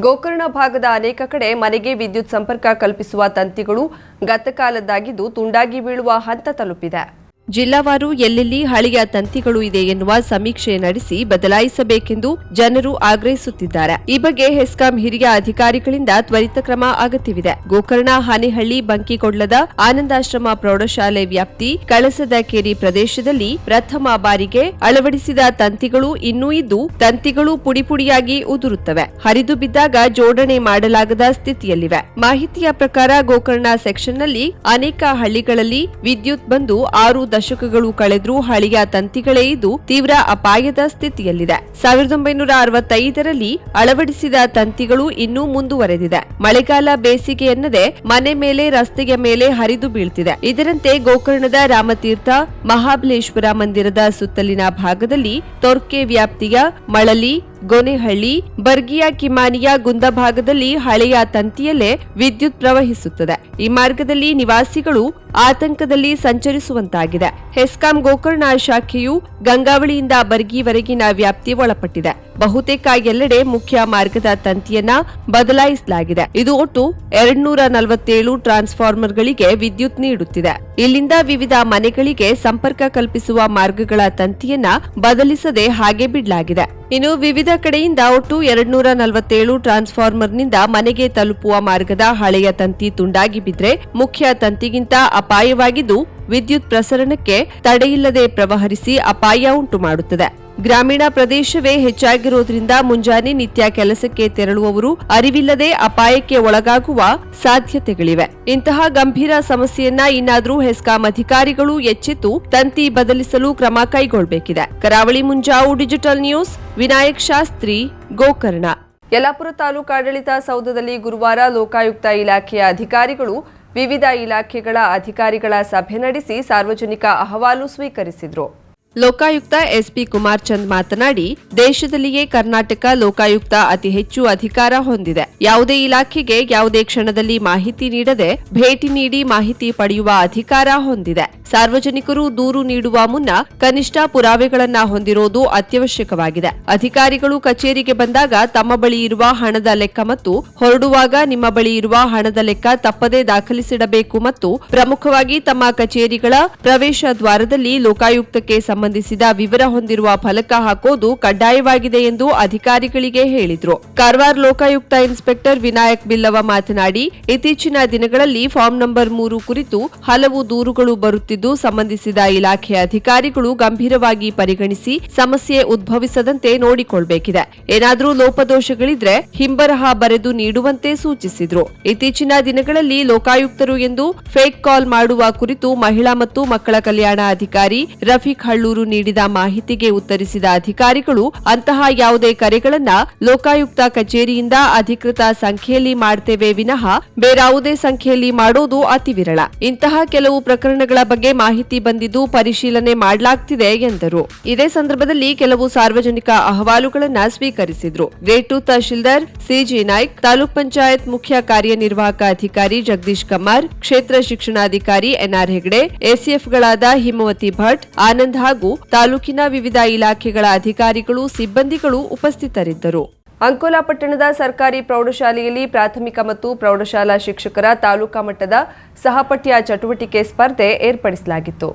ಗೋಕರ್ಣ ಭಾಗದ ಅನೇಕ ಕಡೆ ಮನೆಗೆ ವಿದ್ಯುತ್ ಸಂಪರ್ಕ ಕಲ್ಪಿಸುವ ತಂತಿಗಳು ಗತಕಾಲದ್ದಾಗಿದ್ದು ತುಂಡಾಗಿ ಬೀಳುವ ಹಂತ ತಲುಪಿದೆ. ಜಿಲ್ಲಾವಾರು ಎಲ್ಲೆಲ್ಲಿ ಹಳೆಯ ತಂತಿಗಳು ಇದೆ ಎನ್ನುವ ಸಮೀಕ್ಷೆ ನಡೆಸಿ ಬದಲಾಯಿಸಬೇಕೆಂದು ಜನರು ಆಗ್ರಹಿಸುತ್ತಿದ್ದಾರೆ. ಈ ಬಗ್ಗೆ ಹೆಸ್ಕಾಂ ಹಿರಿಯ ಅಧಿಕಾರಿಗಳಿಂದ ತ್ವರಿತ ಕ್ರಮ ಅಗತ್ಯವಿದೆ. ಗೋಕರ್ಣ, ಹಾನಿಹಳ್ಳಿ, ಬಂಕಿಕೊಡ್ಲದ ಆನಂದಾಶ್ರಮ ಪ್ರೌಢಶಾಲೆ ವ್ಯಾಪ್ತಿ, ಕಳಸದ ಕೇರಿ ಪ್ರದೇಶದಲ್ಲಿ ಪ್ರಥಮ ಬಾರಿಗೆ ಅಳವಡಿಸಿದ ತಂತಿಗಳು ಇನ್ನೂ ಇದ್ದು, ತಂತಿಗಳು ಪುಡಿಪುಡಿಯಾಗಿ ಉದುರುತ್ತವೆ. ಹರಿದು ಬಿದ್ದಾಗ ಜೋಡಣೆ ಮಾಡಲಾಗದ ಸ್ಥಿತಿಯಲ್ಲಿವೆ. ಮಾಹಿತಿಯ ಪ್ರಕಾರ ಗೋಕರ್ಣ ಸೆಕ್ಷನ್ನಲ್ಲಿ ಅನೇಕ ಹಳ್ಳಿಗಳಲ್ಲಿ ವಿದ್ಯುತ್ ಬಂದು ಆರು ದಶಕಗಳು ಕಳೆದ್ರೂ ಹಳೆಯ ತಂತಿಗಳೇ ಇದು ತೀವ್ರ ಅಪಾಯದ ಸ್ಥಿತಿಯಲ್ಲಿದೆ. ಸಾವಿರದ ಒಂಬೈನೂರ ಅರವತ್ತೈದರಲ್ಲಿ ಅಳವಡಿಸಿದ ತಂತಿಗಳು ಇನ್ನೂ ಮುಂದುವರೆದಿದೆ. ಮಳೆಗಾಲ ಬೇಸಿಗೆ ಎನ್ನದೆ ಮನೆ ಮೇಲೆ ರಸ್ತೆಯ ಮೇಲೆ ಹರಿದು ಬೀಳ್ತಿದೆ. ಇದರಂತೆ ಗೋಕರ್ಣದ ರಾಮತೀರ್ಥ, ಮಹಾಬಲೇಶ್ವರ ಮಂದಿರದ ಸುತ್ತಲಿನ ಭಾಗದಲ್ಲಿ ತೊರ್ಕೆ ವ್ಯಾಪ್ತಿಯ ಮಳಲಿ ಗೊನೆಹಳ್ಳಿ, ಬರ್ಗಿಯ ಕಿಮಾನಿಯ ಗುಂದ ಭಾಗದಲ್ಲಿ ಹಳೆಯ ತಂತಿಯಲ್ಲೇ ವಿದ್ಯುತ್ ಪ್ರವಹಿಸುತ್ತದೆ. ಈ ಮಾರ್ಗದಲ್ಲಿ ನಿವಾಸಿಗಳು ಆತಂಕದಲ್ಲಿ ಸಂಚರಿಸುವಂತಾಗಿದೆ. ಹೆಸ್ಕಾಂ ಗೋಕರ್ಣ ಶಾಖೆಯು ಗಂಗಾವಳಿಯಿಂದ ಬರ್ಗಿವರೆಗಿನ ವ್ಯಾಪ್ತಿ ಒಳಪಟ್ಟಿದೆ. ಬಹುತೇಕ ಎಲ್ಲೆಡೆ ಮುಖ್ಯ ಮಾರ್ಗದ ತಂತಿಯನ್ನ ಬದಲಾಯಿಸಲಾಗಿದೆ. ಇದು ಒಟ್ಟು ಎರಡ್ನೂರ ನಲವತ್ತೇಳು ಟ್ರಾನ್ಸ್ಫಾರ್ಮರ್ಗಳಿಗೆ ವಿದ್ಯುತ್ ನೀಡುತ್ತಿದೆ. ಇಲ್ಲಿಂದ ವಿವಿಧ ಮನೆಗಳಿಗೆ ಸಂಪರ್ಕ ಕಲ್ಪಿಸುವ ಮಾರ್ಗಗಳ ತಂತಿಯನ್ನ ಬದಲಿಸದೆ ಹಾಗೆ ಬಿಡಲಾಗಿದೆ. ಇನ್ನು ವಿವಿಧ ಕಡೆಯಿಂದ ಒಟ್ಟು ಎರಡ್ನೂರ ನಲವತ್ತೇಳು ಟ್ರಾನ್ಸ್ಫಾರ್ಮರ್ನಿಂದ ಮನೆಗೆ ತಲುಪುವ ಮಾರ್ಗದ ಹಳೆಯ ತಂತಿ ತುಂಡಾಗಿ ಬಿದ್ರೆ ಮುಖ್ಯ ತಂತಿಗಿಂತ ಅಪಾಯವಾಗಿದ್ದು ವಿದ್ಯುತ್ ಪ್ರಸರಣಕ್ಕೆ ತಡೆಯಿಲ್ಲದೆ ಪ್ರವಹರಿಸಿ ಅಪಾಯ ಉಂಟು ಮಾಡುತ್ತದೆ. ಗ್ರಾಮೀಣ ಪ್ರದೇಶವೇ ಹೆಚ್ಚಾಗಿರುವುದರಿಂದ ಮುಂಜಾನೆ ನಿತ್ಯ ಕೆಲಸಕ್ಕೆ ತೆರಳುವವರು ಅರಿವಿಲ್ಲದೆ ಅಪಾಯಕ್ಕೆ ಒಳಗಾಗುವ ಸಾಧ್ಯತೆಗಳಿವೆ. ಇಂತಹ ಗಂಭೀರ ಸಮಸ್ಯೆಯನ್ನ ಇನ್ನಾದರೂ ಹೆಸ್ಕಾಂ ಅಧಿಕಾರಿಗಳು ಎಚ್ಚೆತ್ತು ತಂತಿ ಬದಲಿಸಲು ಕ್ರಮ ಕೈಗೊಳ್ಳಬೇಕಿದೆ ಕರಾವಳಿ ಮುಂಜಾವು ಡಿಜಿಟಲ್ ನ್ಯೂಸ್, ವಿನಾಯಕ್ ಶಾಸ್ತ್ರಿ, ಗೋಕರ್ಣ. ಯಲಾಪುರ ತಾಲೂಕಾಡಳಿತ ಸೌಧದಲ್ಲಿ ಗುರುವಾರ ಲೋಕಾಯುಕ್ತ ಇಲಾಖೆಯ ಅಧಿಕಾರಿಗಳು ವಿವಿಧ ಇಲಾಖೆಗಳ ಅಧಿಕಾರಿಗಳ ಸಭೆ ನಡೆಸಿ ಸಾರ್ವಜನಿಕ ಅಹವಾಲು ಸ್ವೀಕರಿಸಿದರು. ಲೋಕಾಯುಕ್ತ ಎಸ್ಪಿ ಕುಮಾರ್ ಚಂದ್ ಮಾತನಾಡಿ, ದೇಶದಲ್ಲಿಯೇ ಕರ್ನಾಟಕ ಲೋಕಾಯುಕ್ತ ಅತಿ ಹೆಚ್ಚು ಅಧಿಕಾರ ಹೊಂದಿದೆ. ಯಾವುದೇ ಇಲಾಖೆಗೆ ಯಾವುದೇ ಕ್ಷಣದಲ್ಲಿ ಮಾಹಿತಿ ನೀಡದೆ ಭೇಟಿ ನೀಡಿ ಮಾಹಿತಿ ಪಡೆಯುವ ಅಧಿಕಾರ ಹೊಂದಿದೆ. ಸಾರ್ವಜನಿಕರು ದೂರು ನೀಡುವ ಮುನ್ನ ಕನಿಷ್ಠ ಪುರಾವೆಗಳನ್ನ ಹೊಂದಿರೋದು ಅತ್ಯವಶ್ಯಕವಾಗಿದೆ. ಅಧಿಕಾರಿಗಳು ಕಚೇರಿಗೆ ಬಂದಾಗ ತಮ್ಮ ಬಳಿ ಇರುವ ಹಣದ ಲೆಕ್ಕ ಮತ್ತು ಹೊರಡುವಾಗ ನಿಮ್ಮ ಬಳಿ ಇರುವ ಹಣದ ಲೆಕ್ಕ ತಪ್ಪದೇ ದಾಖಲಿಸಿಡಬೇಕು ಮತ್ತು ಪ್ರಮುಖವಾಗಿ ತಮ್ಮ ಕಚೇರಿಗಳ ಪ್ರವೇಶ ದ್ವಾರದಲ್ಲಿ ಲೋಕಾಯುಕ್ತಕ್ಕೆ ಸಂಬಂಧಿಸಿದ ವಿವರ ಹೊಂದಿರುವ ಫಲಕ ಹಾಕೋದು ಕಡ್ಡಾಯವಾಗಿದೆ ಎಂದು ಅಧಿಕಾರಿಗಳಿಗೆ ಹೇಳಿದ್ರು. ಕಾರವಾರ ಲೋಕಾಯುಕ್ತ ಇನ್ಸ್ಪೆಕ್ಟರ್ ವಿನಾಯಕ್ ಬಿಲ್ಲವ ಮಾತನಾಡಿ, ಇತ್ತೀಚಿನ ದಿನಗಳಲ್ಲಿ ಫಾರ್ಮ್ ನಂಬರ್ ಮೂರು ಕುರಿತು ಹಲವು ದೂರುಗಳು ಬರುತ್ತಿದ್ದು ಸಂಬಂಧಿಸಿದ ಇಲಾಖೆ ಅಧಿಕಾರಿಗಳು ಗಂಭೀರವಾಗಿ ಪರಿಗಣಿಸಿ ಸಮಸ್ಯೆ ಉದ್ಭವಿಸದಂತೆ ನೋಡಿಕೊಳ್ಬೇಕಿದೆ. ಏನಾದರೂ ಲೋಪದೋಷಗಳಿದ್ರೆ ಹಿಂಬರಹ ಬರೆದು ನೀಡುವಂತೆ ಸೂಚಿಸಿದ್ರು. ಇತ್ತೀಚಿನ ದಿನಗಳಲ್ಲಿ ಲೋಕಾಯುಕ್ತರು ಎಂದು ಫೇಕ್ ಕಾಲ್ ಮಾಡುವ ಕುರಿತು ಮಹಿಳಾ ಮತ್ತು ಮಕ್ಕಳ ಕಲ್ಯಾಣ ಅಧಿಕಾರಿ ರಫೀಕ್ ಹಳ್ಳೂರು ನೀಡಿದ ಮಾಹಿತಿಗೆ ಉತ್ತರಿಸಿದ ಅಧಿಕಾರಿಗಳು, ಅಂತಹ ಯಾವುದೇ ಕರೆಗಳನ್ನ ಲೋಕಾಯುಕ್ತ ಕಚೇರಿಯಿಂದ ಅಧಿಕೃತ ಸಂಖ್ಯೆಯಲ್ಲಿ ಮಾಡ್ತೇವೆ ವಿನಃ ಬೇರಾವುದೇ ಸಂಖ್ಯೆಯಲ್ಲಿ ಮಾಡೋದು ಅತಿ ವಿರಳ ಇಂತಹ ಕೆಲವು ಪ್ರಕರಣಗಳ ಬಗ್ಗೆ ಮಾಹಿತಿ ಬಂದಿದ್ದು ಪರಿಶೀಲನೆ ಮಾಡಲಾಗ್ತಿದೆ ಎಂದರು. ಇದೇ ಸಂದರ್ಭದಲ್ಲಿ ಕೆಲವು ಸಾರ್ವಜನಿಕ ಅಹವಾಲುಗಳನ್ನ ಸ್ವೀಕರಿಸಿದ್ರು. Grade two Tahsildar CG Naik, taluk panchayat ಮುಖ್ಯ ಕಾರ್ಯನಿರ್ವಾಹಕ ಅಧಿಕಾರಿ ಜಗದೀಶ್ ಕಮಾರ್ ಕ್ಷೇತ್ರ ಶಿಕ್ಷಣಾಧಿಕಾರಿ ಎನ್ಆರ್ ಹೆಗಡೆ ಎಸಿಎಫ್ಗಳಾದ ಹಿಮವತಿ ಭಟ್, ಆನಂದ್ ಹಾಗೂ ತಾಲೂಕಿನ ವಿವಿಧ ಇಲಾಖೆಗಳ ಅಧಿಕಾರಿಗಳು, ಸಿಬ್ಬಂದಿಗಳು ಉಪಸ್ಥಿತರಿದ್ದರು. ಅಂಕೋಲಾ ಪಟ್ಟಣದ ಸರ್ಕಾರಿ ಪ್ರೌಢಶಾಲೆಯಲ್ಲಿ ಪ್ರಾಥಮಿಕ ಮತ್ತು ಪ್ರೌಢಶಾಲಾ ಶಿಕ್ಷಕರ ತಾಲೂಕಾ ಮಟ್ಟದ ಸಹಪಠ್ಯ ಚಟುವಟಿಕೆ ಸ್ಪರ್ಧೆ ಏರ್ಪಡಿಸಲಾಗಿತ್ತು.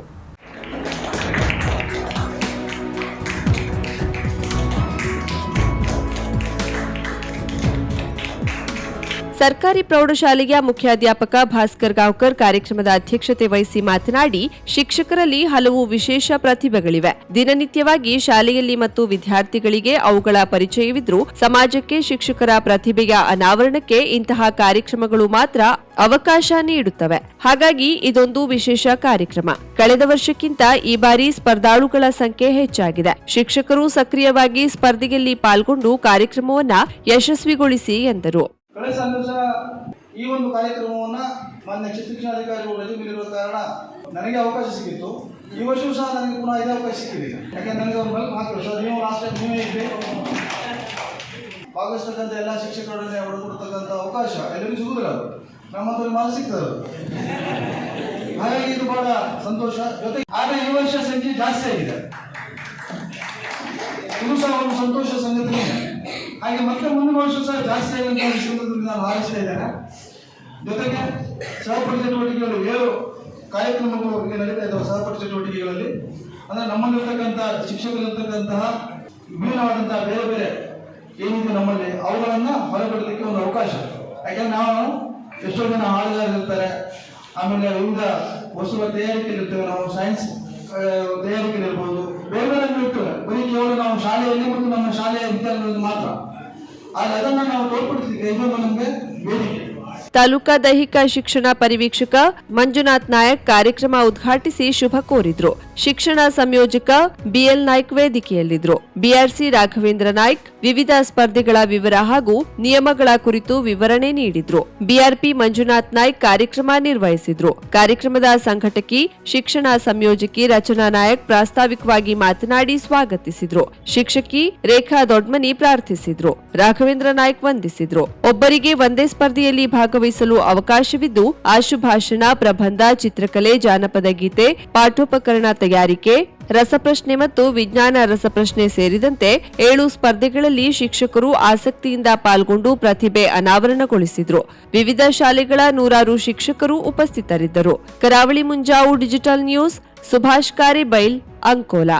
ಸರ್ಕಾರಿ ಪ್ರೌಢಶಾಲೆಯ ಮುಖ್ಯಾಧ್ಯಾಪಕ ಭಾಸ್ಕರ್ ಗಾಂವ್ಕರ್ ಕಾರ್ಯಕ್ರಮದ ಅಧ್ಯಕ್ಷತೆ ವಹಿಸಿ ಮಾತನಾಡಿ, ಶಿಕ್ಷಕರಲ್ಲಿ ಹಲವು ವಿಶೇಷ ಪ್ರತಿಭೆಗಳಿವೆ. ದಿನನಿತ್ಯವಾಗಿ ಶಾಲೆಯಲ್ಲಿ ಮತ್ತು ವಿದ್ಯಾರ್ಥಿಗಳಿಗೆ ಅವುಗಳ ಪರಿಚಯವಿದ್ರೂ, ಸಮಾಜಕ್ಕೆ ಶಿಕ್ಷಕರ ಪ್ರತಿಭೆಯ ಅನಾವರಣಕ್ಕೆ ಇಂತಹ ಕಾರ್ಯಕ್ರಮಗಳು ಮಾತ್ರ ಅವಕಾಶ ನೀಡುತ್ತವೆ. ಹಾಗಾಗಿ ಇದೊಂದು ವಿಶೇಷ ಕಾರ್ಯಕ್ರಮ. ಕಳೆದ ವರ್ಷಕ್ಕಿಂತ ಈ ಬಾರಿ ಸ್ಪರ್ಧಾಳುಗಳ ಸಂಖ್ಯೆ ಹೆಚ್ಚಾಗಿದೆ. ಶಿಕ್ಷಕರು ಸಕ್ರಿಯವಾಗಿ ಸ್ಪರ್ಧೆಯಲ್ಲಿ ಪಾಲ್ಗೊಂಡು ಕಾರ್ಯಕ್ರಮವನ್ನ ಯಶಸ್ವಿಗೊಳಿಸಿ ಎಂದರು. ಕಳೆದ ಸಹ ಈ ಒಂದು ಕಾರ್ಯಕ್ರಮವನ್ನು ಮಾನ್ಯ ಶಿಕ್ಷಣಾಧಿಕಾರಿಗಳು ರಜೆ ಮೇಲಿರುವ ಕಾರಣ ನನಗೆ ಅವಕಾಶ ಸಿಕ್ಕಿತ್ತು. ಈ ವರ್ಷವೂ ಸಹ ನನಗೆ ಪುನಃ ಇದೇ ಅವಕಾಶ ಸಿಕ್ಕಿದೆ. ಯಾಕೆಂದ್ರೆ ನನಗೆ ಅವ್ರ ಮೇಲೆ ಮಾತ್ರ ಸರ್ ನೀವು ಲಾಸ್ಟ್ ಟೈಮ್ ನೀವೇ ಇದ್ದೆ ಭಾಗವಹಿಸ್ತಕ್ಕಂಥ ಎಲ್ಲ ಶಿಕ್ಷಕರೊಡನೆ ಒಳಗೊಡ್ತಕ್ಕಂಥ ಅವಕಾಶ ಎಲ್ಲರಿಗೂ ಸಿಗುದಿಲ್ಲ ನಮ್ಮಂತವ್ರಿಗೆ ಮಾತ್ರ ಸಿಗ್ತದೆ. ಹಾಗಾಗಿ ಇದು ಬಹಳ ಸಂತೋಷ. ಜೊತೆಗೆ ಆದರೆ ಈ ವರ್ಷ ಸಂಖ್ಯೆ ಜಾಸ್ತಿ ಆಗಿದೆ. ಇದು ಸಹ ಒಂದು ಸಂತೋಷ ಸಂಗತಿ. ಹಾಗೆ ಮತ್ತೆ ಮುಂದಿನ ವರ್ಷ ಸಹ ಜಾಸ್ತಿ ಆಗುವಂತ ವಿಷಯದಲ್ಲಿ ನಾನು ಹಾರೈಸ್ತಾ ಇದ್ದೇನೆ. ಜೊತೆಗೆ ಸಹಪಾಠಿ ಚಟುವಟಿಕೆಗಳು ಏಳು ಕಾರ್ಯಕ್ರಮಗಳು ನಡೀತಾ ಇದ್ದಾವೆ ಸಹಪಾಠಿ ಚಟುವಟಿಕೆಗಳಲ್ಲಿ. ಅಂದ್ರೆ ನಮ್ಮಲ್ಲಿರ್ತಕ್ಕಂಥ ಶಿಕ್ಷಕರಿರ್ತಕ್ಕಂತಹ ವಿಭಿನ್ನವಾದಂತಹ ಬೇರೆ ಬೇರೆ ಏನಿದೆ ನಮ್ಮಲ್ಲಿ, ಅವುಗಳನ್ನ ಹೊರಗಡಲಿಕ್ಕೆ ಒಂದು ಅವಕಾಶ. ಯಾಕಂದ್ರೆ ನಾವು ಎಷ್ಟೋ ಜನ ಹಾಡುಗಾರರಿರ್ತಾರೆ ಆಮೇಲೆ ವಿವಿಧ ವಸ್ತುಗಳ ತಯಾರಿಕೆಯಲ್ಲಿರ್ತೇವೆ ನಾವು ಸೈನ್ಸ್ ತಯಾರಿಕೆಯಲ್ಲಿರ್ಬೋದು ಬೇರೆ ಬೇರೆ ಇರ್ತೇವೆ ಬರೀ ಕೇವಲ ನಾವು ಶಾಲೆಯಲ್ಲಿ ಮತ್ತು ನಮ್ಮ ಶಾಲೆಯ ವಿದ್ಯಾರ್ಥಿಗಳಲ್ಲಿ ಮಾತ್ರ. ಆದ್ರೆ ಅದನ್ನ ನಾವು ತೋರ್ಪಡಿಸಲಿಕ್ಕೆ ಇದೊಂದು ನಮಗೆ ವೇದಿಕೆ ತಾಲೂಕಾ ದೈಹಿಕ ಶಿಕ್ಷಣ ಪರಿವೀಕ್ಷಕ ಮಂಜುನಾಥ್ ನಾಯಕ್ ಕಾರ್ಯಕ್ರಮ ಉದ್ಘಾಟಿಸಿ ಶುಭ ಕೋರಿದ್ರು. ಶಿಕ್ಷಣ ಸಂಯೋಜಕ ಬಿಎಲ್ ನಾಯ್ಕ್ ವೇದಿಕೆಯಲ್ಲಿದ್ರು. ಬಿಆರ್ಸಿ ರಾಘವೇಂದ್ರ ನಾಯ್ಕ್ ವಿವಿಧ ಸ್ಪರ್ಧೆಗಳ ವಿವರ ಹಾಗೂ ನಿಯಮಗಳ ಕುರಿತು ವಿವರಣೆ ನೀಡಿದ್ರು. ಬಿಆರ್ಪಿ ಮಂಜುನಾಥ್ ನಾಯ್ಕ್ ಕಾರ್ಯಕ್ರಮ ನಿರ್ವಹಿಸಿದ್ರು. ಕಾರ್ಯಕ್ರಮದ ಸಂಘಟಕಿ ಶಿಕ್ಷಣ ಸಂಯೋಜಕಿ ರಚನಾ ನಾಯಕ್ ಪ್ರಾಸ್ತಾವಿಕವಾಗಿ ಮಾತನಾಡಿ ಸ್ವಾಗತಿಸಿದ್ರು. ಶಿಕ್ಷಕಿ ರೇಖಾ ದೊಡ್ಮನಿ ಪ್ರಾರ್ಥಿಸಿದ್ರು. ರಾಘವೇಂದ್ರ ನಾಯ್ಕ್ ವಂದಿಸಿದ್ರು. ಒಬ್ಬರಿಗೆ ಒಂದೇ ಸ್ಪರ್ಧೆಯಲ್ಲಿ ಭಾಗವಹಿಸಲು ಅವಕಾಶವಿದ್ದು ಆಶುಭಾಷಣ ಪ್ರಬಂಧ, ಚಿತ್ರಕಲೆ, ಜಾನಪದ ಗೀತೆ, ಪಾಠೋಪಕರಣ ತಯಾರಿಕೆ, ರಸಪ್ರಶ್ನೆ ಮತ್ತು ವಿಜ್ಞಾನ ರಸಪ್ರಶ್ನೆ ಸೇರಿದಂತೆ ಏಳು ಸ್ಪರ್ಧೆಗಳಲ್ಲಿ ಶಿಕ್ಷಕರು ಆಸಕ್ತಿಯಿಂದ ಪಾಲ್ಗೊಂಡು ಪ್ರತಿಭೆ ಅನಾವರಣಗೊಳಿಸಿದ್ರು. ವಿವಿಧ ಶಾಲೆಗಳ ನೂರಾರು ಶಿಕ್ಷಕರು ಉಪಸ್ಥಿತರಿದ್ದರು. Karavali Munjavu digital news, Subhash Karibail, Ankola.